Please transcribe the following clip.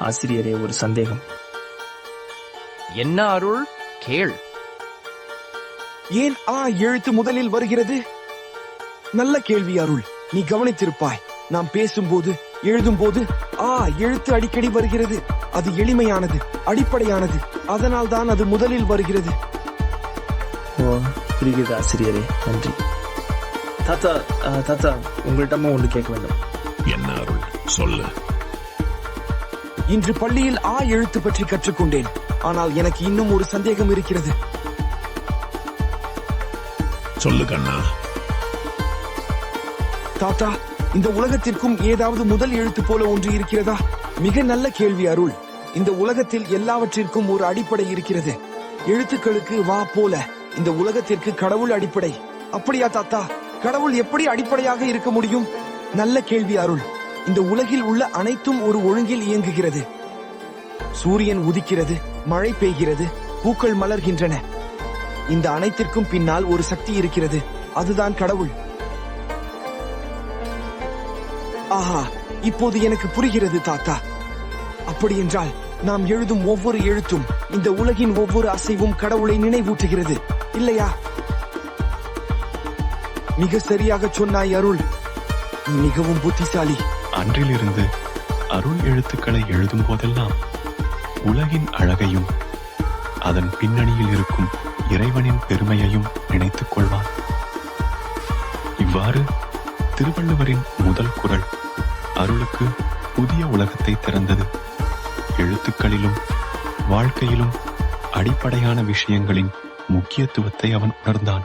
ஆசிரியரே ஒரு சந்தேகம். என்ன அருள்? கேள். ஏன் ஆ எழுத்து முதலில் வருகிறது? நல்ல கேள்வி அருள். நீ கவனித்திருப்பாய். நாம் பேசும்போது எழுதும்போது ஆ எழுத்து அடிக்கடி வருகிறது. அது எளிமையானது அடிப்படையானது. அதனால் தான் அது முதலில் வருகிறது. ஓ புரிகிறது ஆசிரியரே. நன்றி. தாத்தா தாத்தா உங்கள்கிட்டமா ஒன்று கேட்க வேண்டும். என்ன அருள்? சொல்லு. இன்று பள்ளியில் ஆ எழுத்து பற்றி கற்றுக்கொண்டேன். ஆனால் எனக்கு இன்னும் ஒரு சந்தேகம் இருக்கிறது. சொல்லு கண்ணா. தாத்தா இந்த உலகத்திற்கும் ஏதாவது முதல் எழுத்து போல ஒன்று இருக்கிறதா? மிக நல்ல கேள்வி அருள். இந்த உலகத்தில் எல்லாவற்றிற்கும் ஒரு அடிப்படை இருக்கிறது. எழுத்துக்களுக்கு வா போல இந்த உலகத்திற்கு கடவுள் அடிப்படை. அப்படியா தாத்தா? கடவுள் எப்படி அடிப்படையாக இருக்க முடியும்? நல்ல கேள்வி அருள். இந்த உலகில் உள்ள அனைத்தும் ஒரு ஒழுங்கில் இயங்குகிறது. சூரியன் உதிக்கிறது மழை பெய்கிறது பூக்கள் மலர்கின்றன. இந்த அனைத்திற்கும் பின்னால் ஒரு சக்தி இருக்கிறது. அதுதான் கடவுள். ஆஹா இப்போது எனக்கு புரிகிறது தாத்தா. அப்படியென்றால் நாம் எழுதும் ஒவ்வொரு எழுத்தும் இந்த உலகின் ஒவ்வொரு அசைவும் கடவுளை நினைவூட்டுகிறது இல்லையா? மிக சரியாக சொன்னாய் அருள். நீ மிகவும் புத்திசாலி. அன்றிலிருந்து அருள் எழுத்துக்களை எழுதும் போதெல்லாம் உலகின் அழகையும் அதன் பின்னணியில் இருக்கும் இறைவனின் பெருமையையும் நினைத்துக் கொள்வான். இவ்வாறு திருவள்ளுவரின் முதல் குரல் அருளுக்கு புதிய உலகத்தை திறந்தது. எழுத்துக்களிலும் வாழ்க்கையிலும் அடிப்படையான விஷயங்களின் முக்கியத்துவத்தை அவன் உணர்ந்தான்.